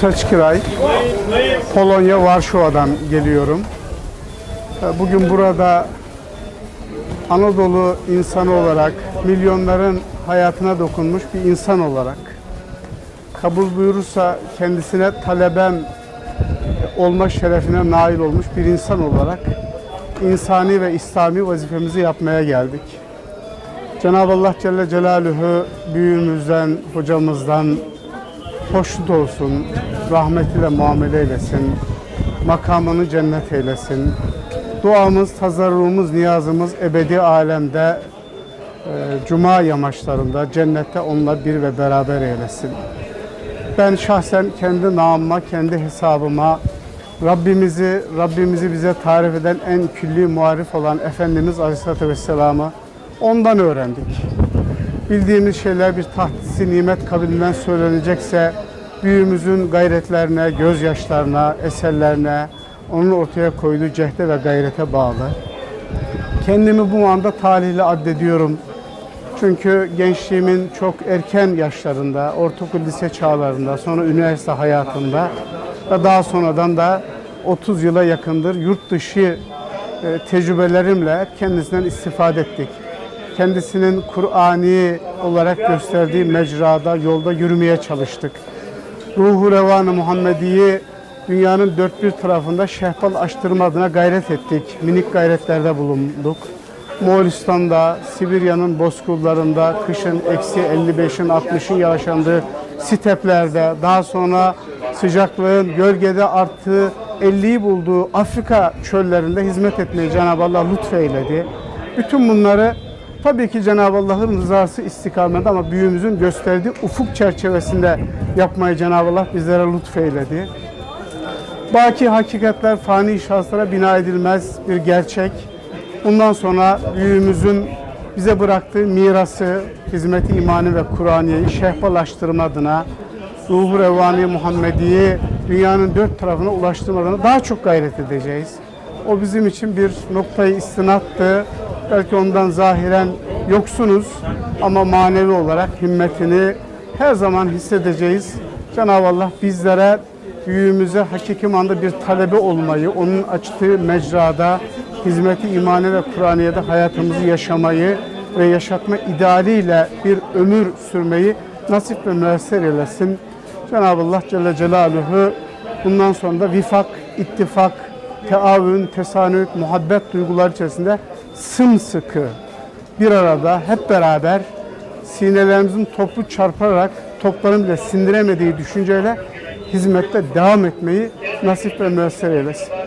Teçkiray, Polonya, Varşova'dan geliyorum. Ee, Bugün burada Anadolu insanı olarak, milyonların hayatına dokunmuş bir insan olarak kabul buyurursa kendisine talebem olma şerefine nail olmuş bir insan olarak insani ve İslami vazifemizi yapmaya geldik. Cenab-ı Allah Celle Celaluhu büyüğümüzden, hocamızdan hoşnut olsun, rahmetiyle muamele eylesin, makamını cennet eylesin. Duamız, tazarruğumuz, niyazımız ebedi alemde, e, cuma yamaçlarında, cennette onunla bir ve beraber eylesin. Ben şahsen kendi namıma, kendi hesabıma Rabbimizi, Rabbimizi bize tarif eden en külli muarif olan Efendimiz Aleyhisselatü Vesselam'ı ondan öğrendik. Bildiğimiz şeyler bir tahtisi nimet kabilinden söylenecekse büyüğümüzün gayretlerine, gözyaşlarına, eserlerine, onun ortaya koyduğu cehde ve gayrete bağlı. Kendimi bu anda talihli addediyorum. Çünkü gençliğimin çok erken yaşlarında, ortaokul lise çağlarında, sonra üniversite hayatında ve daha sonradan da 30 yıla yakındır yurt dışı e, tecrübelerimle kendisinden istifade ettik. Kendisinin Kur'ani olarak gösterdiği mecrada, yolda yürümeye çalıştık. Ruhu Revan-ı Muhammedi'yi dünyanın dört bir tarafında şehpal açtırma adına gayret ettik. Minik gayretlerde bulunduk. Moğolistan'da, Sibirya'nın bozkırlarında, kışın eksi 55'in 60'ın yaşandığı steplerde, daha sonra sıcaklığın gölgede arttığı 50'yi bulduğu Afrika çöllerinde hizmet etmeyi Cenab-ı Allah lütfeyledi. Bütün bunları tabii ki Cenab-ı Allah'ın rızası istikametinde ama büyüğümüzün gösterdiği ufuk çerçevesinde yapmayı Cenab-ı Allah bizlere lütfeyledi. Baki hakikatler fani şahıslara bina edilmez bir gerçek. Bundan sonra büyüğümüzün bize bıraktığı mirası, hizmeti imani ve Kur'aniyeyi şehpalaştırma adına, ruhu revani Muhammedi'yi dünyanın dört tarafına ulaştırma adına daha çok gayret edeceğiz. O bizim için bir noktayı istinattı. Belki ondan zahiren yoksunuz ama manevi olarak himmetini her zaman hissedeceğiz. Cenab-ı Allah bizlere büyüğümüze hakiki manada bir talebe olmayı, onun açtığı mecrada hizmeti imani ve Kur'aniye'de hayatımızı yaşamayı ve yaşatma idealiyle bir ömür sürmeyi nasip ve müessir eylesin. Cenab-ı Allah Celle Celaluhu bundan sonra da vifak, ittifak, teavün, tesanüt, muhabbet duygular içerisinde sımsıkı bir arada hep beraber sinelerimizin topu çarparak topların bile sindiremediği düşünceyle hizmette devam etmeyi nasip ve müessir eylesin.